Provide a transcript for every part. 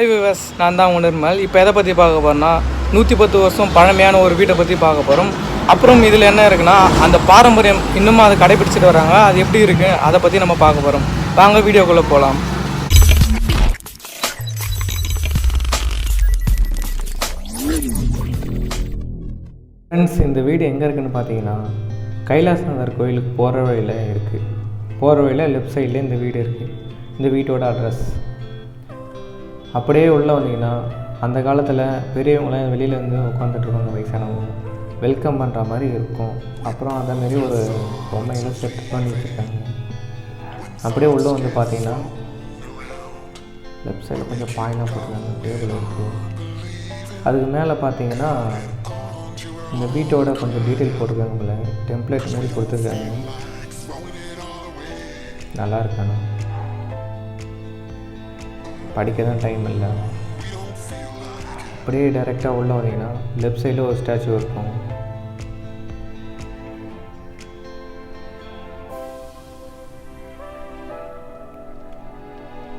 Hi விவஸ் நான் தான் உங்கள் நிர்மல். இப்போ எதை பற்றி பார்க்க போகிறேன்னா நூற்றி பத்து வருஷம் பழமையான ஒரு வீட்டை பற்றி பார்க்க போகிறோம் அப்புறம் இதில் என்ன இருக்குன்னா அந்த பாரம்பரியம் இன்னமும் அதை கடைபிடிச்சிட்டு வராங்க. அது எப்படி இருக்குது அதை பற்றி நம்ம பார்க்க போகிறோம் வாங்க வீடியோக்குள்ளே போகலாம். ஃப்ரெண்ட்ஸ் இந்த வீடு எங்கே இருக்குன்னு பார்த்தீங்கன்னா கைலாசநாதர் கோயிலுக்கு போகிற வழியில் இருக்குது போகிற வழியில் லெஃப்ட் சைடில் இந்த வீடு இருக்குது இந்த வீட்டோட அட்ரஸ் அப்படியே உள்ளே வந்தீங்கன்னா அந்த காலத்தில் பெரியவங்களாம் வெளியில் வந்து உட்காந்துட்ருக்காங்க வயசானவங்க வெல்கம் பண்ணுற மாதிரி இருக்கும். அப்புறம் அதேமாரி ஒரு பொம்மைகளும் செட் பண்ணி வச்சுருக்காங்க. அப்படியே உள்ளே வந்து பார்த்தீங்கன்னா லெஃப்ட் சைடில் கொஞ்சம் பாயிலாம் போட்டுருக்காங்க டேபிள் இருக்குது அதுக்கு மேலே பார்த்தீங்கன்னா இந்த வீட்டோட கொஞ்சம் டீட்டெயில் போட்டிருக்காங்க போல. டெம்ப்ளேட் மாதிரி கொடுத்துருக்காங்க. நல்லா இருக்காண்ணா படிக்க தான் டைம் இல்லை. அப்படியே டைரெக்டாக உள்ளே வந்தீங்கன்னா லெஃப்ட் சைடில் ஒரு ஸ்டாச்சு இருக்கும்.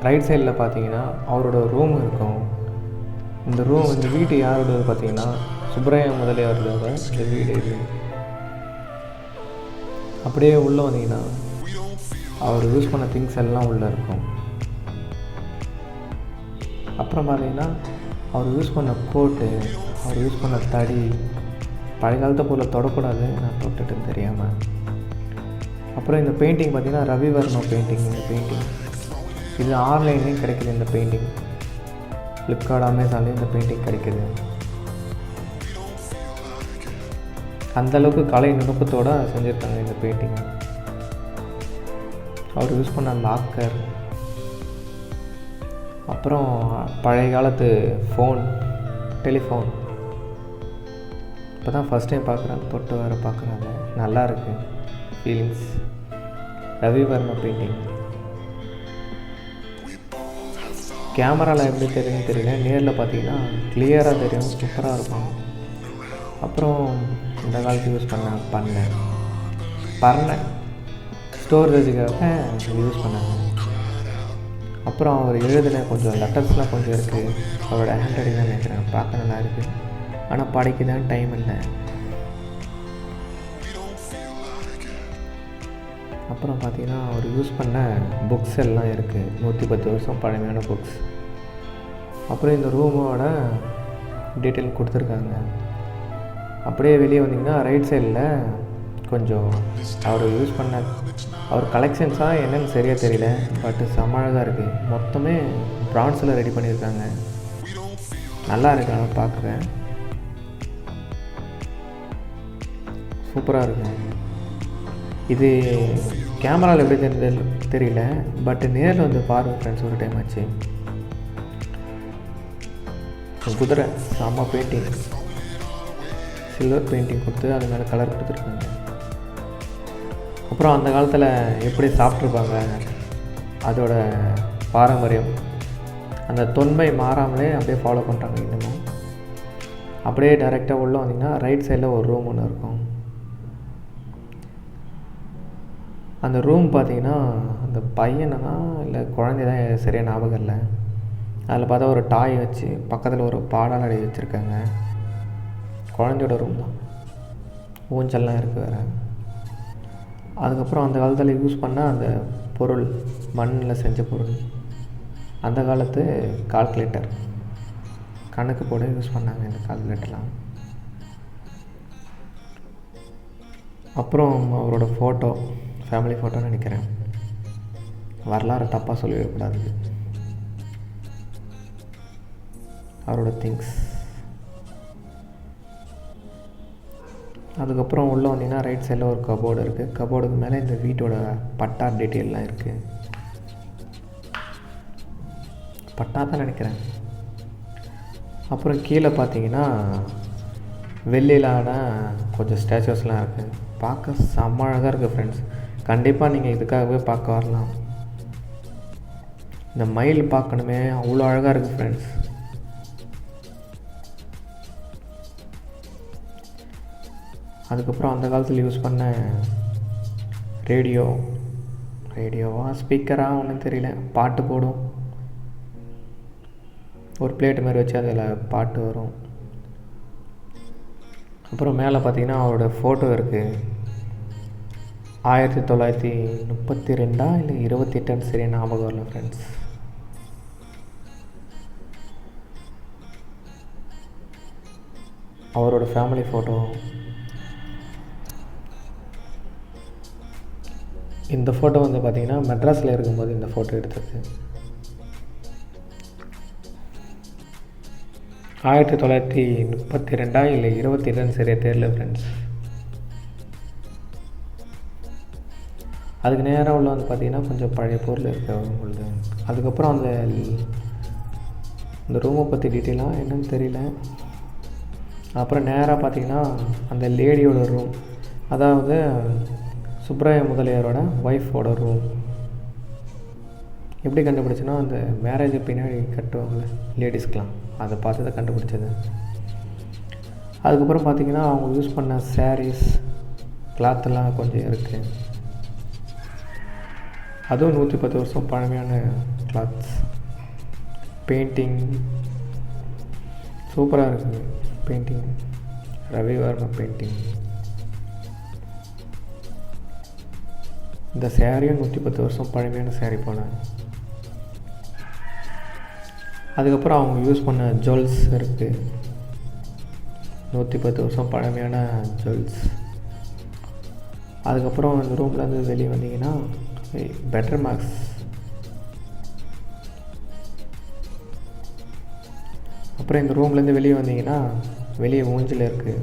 ரைட் சைடில் பார்த்தீங்கன்னா அவரோட ரூம் இருக்கும். இந்த ரூம் இந்த வீட்டு யாரோடது பார்த்தீங்கன்னா சுப்பராய முதலியாரோட இந்த வீடு இது. அப்படியே உள்ளே வந்தீங்கன்னா அவர் யூஸ் பண்ண திங்ஸ் எல்லாம் உள்ளே இருக்கும். அப்புறம் பார்த்தீங்கன்னா அவர் யூஸ் பண்ண கோட்டு அவர் யூஸ் பண்ண தடி பழைய காலத்தை போல் தொடக்கூடாது. நான் தொட்டுட்டேன்னு தெரியாமல் அப்புறம் இந்த பெயிண்டிங் பார்த்தீங்கன்னா ரவிவர்மா பெயிண்டிங் இந்த பெயிண்டிங் இது ஆன்லைன்லேயும் கிடைக்குது இந்த பெயிண்டிங் ஃப்ளிப்கார்ட் அமேசான்லேயும் இந்த பெயிண்டிங் கிடைக்குது. அந்தளவுக்கு கலை நுணுக்கத்தோடு செஞ்சுருக்காங்க இந்த பெயிண்டிங் அவர் யூஸ் பண்ண லாக்கர் அப்புறம் பழைய காலத்து ஃபோன் டெலிஃபோன் இப்போ தான் ஃபஸ்ட் டைம் பார்க்குறாங்க தொட்டு வேறு பார்க்குறாங்க நல்லா இருக்கு ஃபீலிங்ஸ் ரவிவர்மா பெயிண்டிங் கேமராவில் எப்படி தெரியும்னு தெரியல. நேரில் பார்த்தீங்கன்னா கிளியராக தெரியும் சூப்பராக இருக்கும். அப்புறம் இந்த காலத்து யூஸ் பண்ண பண்ணேன் பறனை ஸ்டோரேஜுக்காக யூஸ் பண்ணாங்க. அப்புறம் அவர் எழுதின கொஞ்சம் லெட்டர்ஸ்லாம் கொஞ்சம் இருக்குது அவரோட ஹேண்ட் ரைட்டிங் தான் நினைக்கிறேன். பார்க்க நல்லா இருக்குது ஆனால் படைக்கு தான் டைம் இல்லை. அப்புறம் பார்த்தீங்கன்னா அவர் யூஸ் பண்ண புக்ஸ் எல்லாம் இருக்குது நூற்றி பத்து வருஷம் பழமையான புக்ஸ் அப்புறம் இந்த ரூமோட டீட்டெயில் கொடுத்துருக்காங்க. அப்படியே வெளியே வந்தீங்கன்னா ரைட் சைடில் கொஞ்சம் அவர் யூஸ் பண்ண அவர் கலெக்ஷன்ஸாக என்னன்னு சரியாக தெரியல பட் செம்ம அழகாக இருக்குது மொத்தமே ப்ரான்ஸில் ரெடி பண்ணியிருக்காங்க நல்லா இருக்கு ஆனால் பார்க்குறேன். சூப்பராக இருக்கும் இது கேமராவில் எப்படி தெரிஞ்சது தெரியல பட் நேரில் வந்து பாருங்கள் ஃப்ரெண்ட்ஸ் ஒரு டைம் ஆச்சு. குதிரை செம்ம பெயிண்டிங் சில்வர் பெயிண்டிங் கொடுத்து அது மேலே கலர் கொடுத்துருக்காங்க. அப்புறம் அந்த காலத்தில் எப்படி சாப்பிட்ருப்பாங்க அதோட பாரம்பரியம். அந்த தொன்மை மாறாமலே அப்படியே ஃபாலோ பண்ணுறாங்க இன்னமும். அப்படியே டைரெக்டாக உள்ளே வந்தீங்கன்னா ரைட் சைடில் ஒரு ரூம் ஒன்று இருக்கும். அந்த ரூம் பார்த்தீங்கன்னா அந்த பையனா இல்லை குழந்தை தான் சரியாக ஞாபகம் இல்லை. அதில் பார்த்தா ஒரு டாய் வச்சு பக்கத்தில் ஒரு பாடால் அடி வச்சுருக்காங்க. குழந்தையோட ரூம் தான். ஊஞ்சல்லாம் இருக்குது வேறு. அதுக்கப்புறம் அந்த காலத்தில் யூஸ் பண்ண அந்த பொருள் மண்ணில் செஞ்ச பொருள். அந்த காலத்து கால்குலேட்டர் கணக்கு போட யூஸ் பண்ணாங்க இந்த கால்குலேட்டர்லாம் அப்புறம் அவரோட ஃபோட்டோ ஃபேமிலி ஃபோட்டோன்னு நினைக்கிறேன். வரலாறு தப்பாக சொல்லிடக்கூடாது அவரோட திங்ஸ் அதுக்கப்புறம் உள்ளே வந்தீங்கன்னா ரைட் சைடில் ஒரு கபோர்டு இருக்குது கபோர்டுக்கு மேலே இந்த வீட்டோட பட்டா டீட்டெயிலெலாம் இருக்குது பட்டா தான் நினைக்கிறேன். அப்புறம் கீழே பார்த்தீங்கன்னா வெள்ளிலான கொஞ்சம் ஸ்டாச்சுஸ்லாம் இருக்குது பார்க்க செம்ம அழகாக இருக்குது ஃப்ரெண்ட்ஸ் கண்டிப்பாக நீங்கள் இதுக்காகவே பார்க்க வரலாம். இந்த மயில் பார்க்கணுமே அவ்வளோ அழகாக இருக்குது ஃப்ரெண்ட்ஸ் அதுக்கப்புறம் அந்த காலத்தில் யூஸ் பண்ண ரேடியோ ரேடியோவா ஸ்பீக்கராக ஒன்றும் தெரியல. பாட்டு போடும். ஒரு பிளேட்டு மாதிரி வச்சு அதில் பாட்டு வரும். அப்புறம் மேலே பார்த்தீங்கன்னா அவரோட ஃபோட்டோ இருக்குது ஆயிரத்தி தொள்ளாயிரத்தி முப்பத்தி ரெண்டா இல்லை இருபத்தி எட்டான்னு சரி ஞாபகம் வரல ஃப்ரெண்ட்ஸ் அவரோட ஃபேமிலி ஃபோட்டோ இந்த ஃபோட்டோ வந்து பார்த்தீங்கன்னா மெட்ராஸில் இருக்கும்போது இந்த ஃபோட்டோ எடுத்தது. ஆயிரத்தி தொள்ளாயிரத்தி முப்பத்தி ரெண்டா இல்லை இருபத்தி ரெண்டு சரியாக தெரியல ஃப்ரெண்ட்ஸ் அதுக்கு நேராக உள்ள வந்து பார்த்தீங்கன்னா கொஞ்சம் பழைய பொருள் இருக்கு உள்ளது அதுக்கப்புறம் அந்த இந்த ரூமை பற்றி டீட்டெயிலாக என்னன்னு தெரியல. அப்புறம் நேராக பார்த்தீங்கன்னா அந்த லேடியோட ரூம் அதாவது சுப்ராய முதலியாரோட ஒய்ஃபோட ரூம் எப்படி கண்டுபிடிச்சுன்னா அந்த மேரேஜ் பின்னாடி கட்டுவாங்கள்ல லேடிஸ்க்கெலாம் அதை பார்த்து தான் கண்டுபிடிச்சது. அதுக்கப்புறம் பார்த்திங்கன்னா அவங்க யூஸ் பண்ண சாரீஸ் கிளாத்தெல்லாம் கொஞ்சம் இருக்குது அதுவும் நூற்றி பத்து வருஷம் பழமையான கிளாத்ஸ் பெயிண்டிங் சூப்பராக இருக்குது பெயிண்டிங் ரவிவர்மா பெயிண்டிங் இந்த சேரீயும் நூற்றி பத்து வருஷம் பழமையான சேரீ போல. அதுக்கப்புறம் அவங்க யூஸ் பண்ண ஜுவல்ஸ் இருக்குது நூற்றி பத்து வருஷம் பழமையான ஜுவல்ஸ் அதுக்கப்புறம் இந்த ரூம்லேருந்து வெளியே வந்தீங்கன்னா பெட்டர் மார்க்ஸ் அப்புறம் இந்த ரூம்லேருந்து வெளியே வந்தீங்கன்னா வெளியே ஊஞ்சல் இருக்குது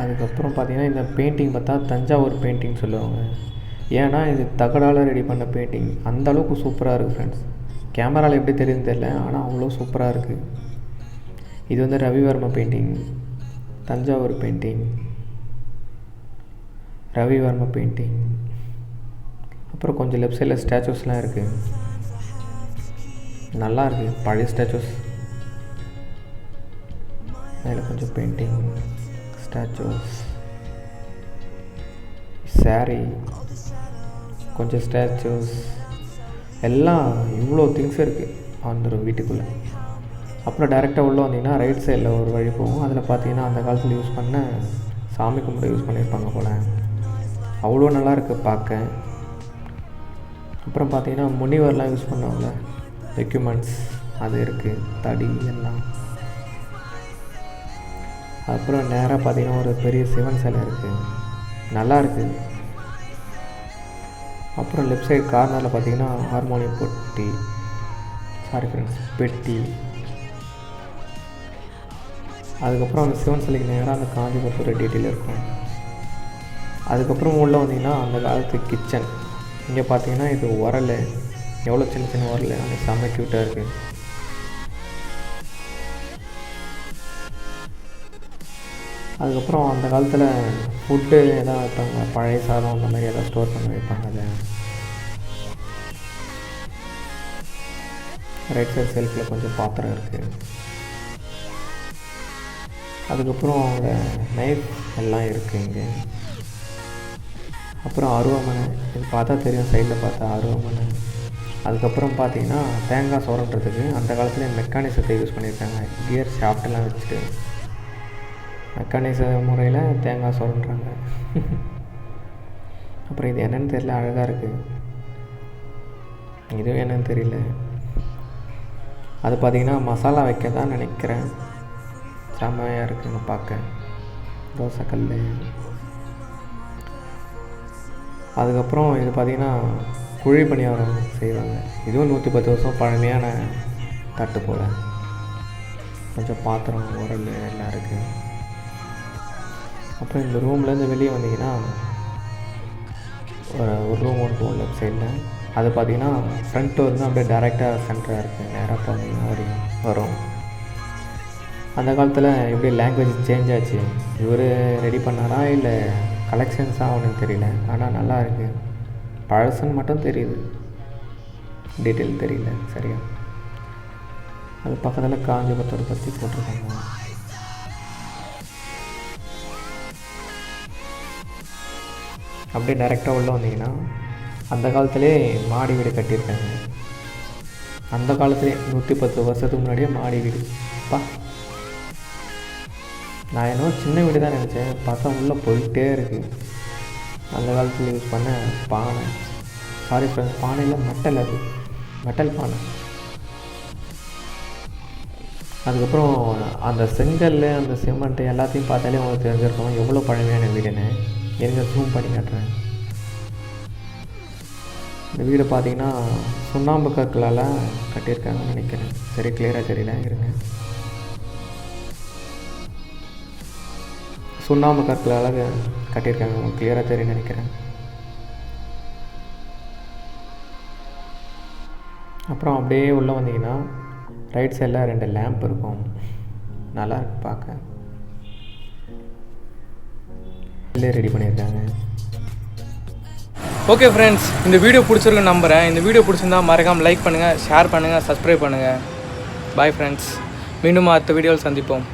அதுக்கப்புறம் பார்த்தீங்கன்னா இந்த பெயிண்டிங் பார்த்தா தஞ்சாவூர் பெயிண்டிங் சொல்லுவாங்க. ஏன்னா இது தகடால் ரெடி பண்ண பெயிண்டிங் அந்தளவுக்கு சூப்பராக இருக்குது ஃப்ரெண்ட்ஸ் கேமராவில் எப்படி தெரியுதுன்னு தெரில ஆனால் அவ்வளோ சூப்பராக இருக்குது இது வந்து Ravi Varma painting Thanjavur painting Ravi Varma painting அப்புறம் கொஞ்சம் லெஃப்ட் சைடில் ஸ்டாச்சூஸ்லாம் இருக்குது நல்லா இருக்குது பழைய ஸ்டாச்சூஸ் மேலே கொஞ்சம் பெயிண்டிங் ஸ்டாச்சூஸ் சாரி கொஞ்சம் ஸ்டாச்சூஸ் எல்லாம் இவ்வளோ திங்ஸ் இருக்குது வந்துடும் வீட்டுக்குள்ளே. அப்புறம் டேரெக்டாக உள்ளே வந்தீங்கன்னா ரைட் சைடில் ஒரு வழி போகும். அதில் பார்த்தீங்கன்னா அந்த காலத்தில் யூஸ் பண்ண சாமி கும்பிட யூஸ் பண்ணியிருப்பாங்க போல். அவ்வளோ நல்லா இருக்குது பார்க்க. அப்புறம் பார்த்தீங்கன்னா முனிவர்லாம் யூஸ் பண்ணுவாங்க எக்யூப்மெண்ட்ஸ் அது இருக்குது தடி எல்லாம். அப்புறம் நேராக பார்த்தீங்கன்னா ஒரு பெரிய சிவன் சிலை இருக்குது நல்லா இருக்குது அப்புறம் லெஃப்ட் சைடு கார்னரில் பார்த்தீங்கன்னா ஹார்மோனியம் பொட்டி. சாரி ஃப்ரெண்ட்ஸ் பெட்டி. அதுக்கப்புறம் அந்த சிவன் சிலைக்கு நேராக அந்த காஞ்சிபுரத்தோட டீட்டெயில் இருக்கும். அதுக்கப்புறம் உள்ளே வந்தீங்கன்னா அந்த காலத்து கிச்சன் இங்கே பார்த்தீங்கன்னா இது உரல். எவ்வளோ சின்ன சின்ன உரல். அந்த செம்ம க்யூட்டாக இருக்குது அதுக்கப்புறம் அந்த காலத்தில் ஃபுட்டு எதாவது வைப்பாங்க பழைய சாதம் அந்த மாதிரி எதாவது ஸ்டோர் பண்ணி வைப்பாங்க அதை ரைட் சைட் செல்ஃபில் கொஞ்சம் பாத்திரம் இருக்குது அதுக்கப்புறம் அவங்க நைஃப் எல்லாம் இருக்குது இங்கே. அப்புறம் அருவாமனை இது பார்த்தா தெரியும் சைடில் பார்த்தா அருவாமனை. அதுக்கப்புறம் பார்த்தீங்கன்னா தேங்காய் சுரண்டுறதுக்கு அந்த காலத்தில் மெக்கானிசத்தை யூஸ் பண்ணியிருக்காங்க. கியர் ஷாஃப்டெல்லாம் வச்சுட்டு. மெக்கானிச முறையில் தேங்காய் சொல்கிறாங்க அப்புறம் இது என்னன்னு தெரியல அழகாக இருக்குது இதுவும் என்னன்னு தெரியல. அது பார்த்திங்கன்னா மசாலா வைக்க தான் நினைக்கிறேன் செம்மையாக இருக்குங்க பார்க்க தோசைக்கல் அதுக்கப்புறம் இது பார்த்திங்கன்னா குழி பணியாரம் செய்வாங்க. இதுவும் நூற்றி பத்து வருஷம் பழமையான தட்டு போல். கொஞ்சம் பாத்திரம் உரல் எல்லாம் இருக்குது அப்புறம் இந்த ரூம்லேருந்து வெளியே வந்தீங்கன்னா ஒரு ஒரு ரூம் இருக்கும் லெஃப்ட் சைடில் அது பார்த்தீங்கன்னா ஃப்ரண்ட் டோர் வந்து அப்படியே டேரெக்டாக சென்டராக இருக்குது நேராக பார்த்தீங்கன்னா வரையும் வரும். அந்த காலத்தில் எப்படி லாங்குவேஜ் சேஞ்ச் ஆச்சு? இவர் ரெடி பண்ணாரா இல்லை கலெக்ஷன்ஸாக ஒன்றும் தெரியல. ஆனால் நல்லா இருக்குது பழசுன்னு மட்டும் தெரியுது. டீட்டெயில் தெரியல சரியா? அது பக்கத்தில் காஞ்சிபுரத்தோட பற்றி போட்டிருக்காங்க. அப்படியே டைரெக்டாக உள்ளே வந்தீங்கன்னா அந்த காலத்திலே மாடி வீடு கட்டியிருக்காங்க. அந்த காலத்திலே நூற்றி பத்து வருஷத்துக்கு முன்னாடியே மாடி வீடு. பா நான் என்னோ சின்ன வீடு தான் நினச்சேன். பார்த்தா உள்ளே போயிட்டே இருக்குது அந்த காலத்தில் யூஸ் பண்ண பானை. சாரி ஃப்ரெண்ட்ஸ் பானையில் மெட்டல் அது. மெட்டல் பானை. அதுக்கப்புறம் அந்த செங்கல் அந்த சிமெண்ட்டு எல்லாத்தையும் பார்த்தாலே உங்களுக்கு தெரிஞ்சிருக்கோம். எவ்வளோ பழமையான வீடுன்னு. எங்க ஜூம் பண்ணி காட்டுறேன். இந்த வீடு பார்த்தீங்கன்னா சுண்ணாம்பு கற்களால் கட்டியிருக்காங்கன்னு நினைக்கிறேன். சரி கிளியராக தெரியல. இருங்க. சுண்ணாம்பு கற்களால் கட்டியிருக்காங்க. உங்களுக்கு கிளியராக தெரியும் நினைக்கிறேன். அப்புறம் அப்படியே உள்ளே வந்தீங்கன்னா ரைட் சைடில் ரெண்டு லேம்ப் இருக்கும். நல்லா இருக்கு பார்க்க. ரெடி பண்ணியிருக்காங்க. ஓகே ஃப்ரெண்ட்ஸ் இந்த வீடியோ பிடிச்சிருக்குன்னு நம்புகிறேன் இந்த வீடியோ பிடிச்சிருந்தா மறக்காமல் லைக் பண்ணுங்கள் ஷேர் பண்ணுங்கள் சப்ஸ்கிரைப் பண்ணுங்கள் பாய் ஃப்ரெண்ட்ஸ் மீண்டும் அடுத்த வீடியோவில் சந்திப்போம்.